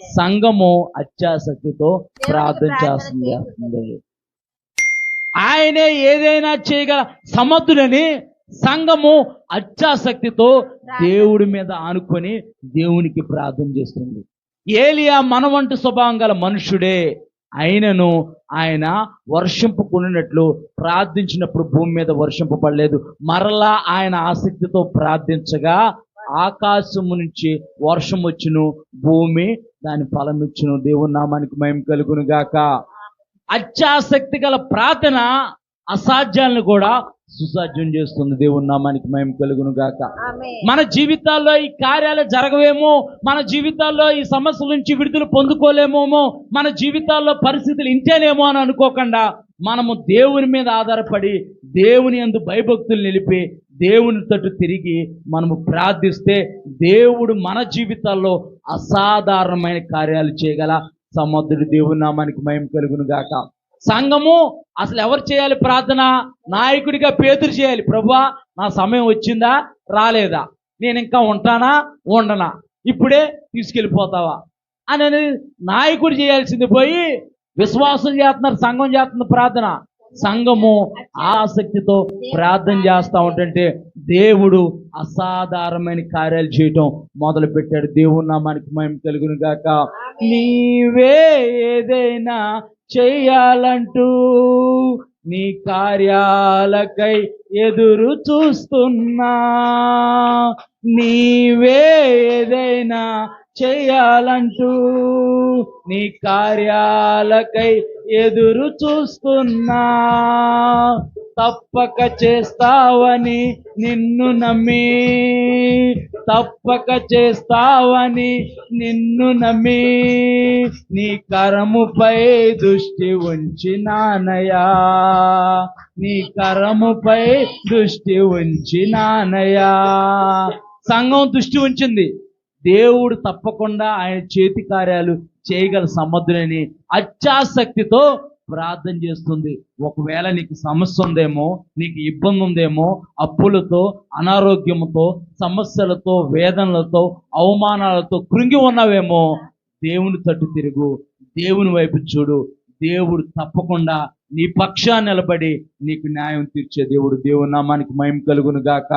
సంఘము అత్యాసక్తితో ప్రార్థన చేస్తుంది. ఆయనే ఏదైనా చేయగల సమర్థుడని సంఘము అత్యాసక్తితో దేవుడి మీద ఆనుకొని దేవునికి ప్రార్థన చేస్తుంది. ఏలియా మనవంటి స్వభావం గల మనుషుడే అయినను ఆయన వర్షింపుకున్నట్లు ప్రార్థించినప్పుడు భూమి మీద వర్షింపబడలేదు. మరలా ఆయన ఆసక్తితో ప్రార్థించగా ఆకాశము నుంచి వర్షం వచ్చును భూమి దాని ఫలమిచ్చును. దేవుని నామానికి మహిమ కలుగును గాక అత్యాసక్తి గల ప్రార్థన అసాధ్యాలను కూడా సుసాధ్యం చేస్తుంది. దేవుని నామానికి మహిమ కలుగును గాక మన జీవితాల్లో ఈ కార్యాలు జరగవేమో మన జీవితాల్లో ఈ సమస్యల నుంచి విడుదల పొందుకోలేమోమో మన జీవితాల్లో పరిస్థితులు ఇంతేనేమో అని అనుకోకుండా మనము దేవుని మీద ఆధారపడి దేవుని యందు భయభక్తులు నిలిపి దేవుని తట్టు తిరిగి మనము ప్రార్థిస్తే దేవుడు మన జీవితాల్లో అసాధారణమైన కార్యాలు చేయగల సమర్థుడు దేవుని నామానికి మయం కలుగును గాక. సంఘము అసలు ఎవరు చేయాలి ప్రార్థన? నాయకుడిగా పేతురు చేయాలి. ప్రభువా నా సమయం వచ్చిందా? రాలేదా? నేను ఇంకా ఉంటానా? ఉండనా? ఇప్పుడే తీసుకెళ్ళిపోతావా? అని నాయకుడు చేయాల్సింది పోయి విశ్వాసం చేస్తున్నారు సంఘం చేస్తున్న ప్రార్థన. సంఘము ఆసక్తితో ప్రార్థన చేస్తూ ఉంటుంటే దేవుడు అసాధారణమైన కార్యాలు చేయటం మొదలు పెట్టాడు దేవుని నామానికి మేము కలుగును గాక. నీవే ఏదైనా చెయ్యాలంటూ నీ కార్యాలకై ఎదురు చూస్తున్నా. నీవే ఏదైనా చెయ్యాలంటూ నీ కార్యాలకై ఎదురు చూస్తున్నా. తప్పక చేస్తావని నిన్ను నమ్మి. తప్పక చేస్తావని నిన్ను నమ్మి. నీ కరముపై దృష్టి ఉంచినానయా నీ కరముపై దృష్టి ఉంచినానయా సంఘం దృష్టి ఉంచింది. దేవుడు తప్పకుండా ఆయన చేతి కార్యాలు చేయగల సమర్థుడని అత్యాసక్తితో ప్రార్థన చేస్తుంది. ఒకవేళ నీకు సమస్య ఉందేమో నీకు ఇబ్బంది ఉందేమో అప్పులతో అనారోగ్యంతో సమస్యలతో వేదనలతో అవమానాలతో కృంగి ఉన్నావేమో దేవుని తట్టు తిరుగు. దేవుని వైపు చూడు. దేవుడు తప్పకుండా నీ పక్షాన్ని నిలబడి నీకు న్యాయం తీర్చే దేవుడు. దేవుని నామానికి మయం కలుగును గాక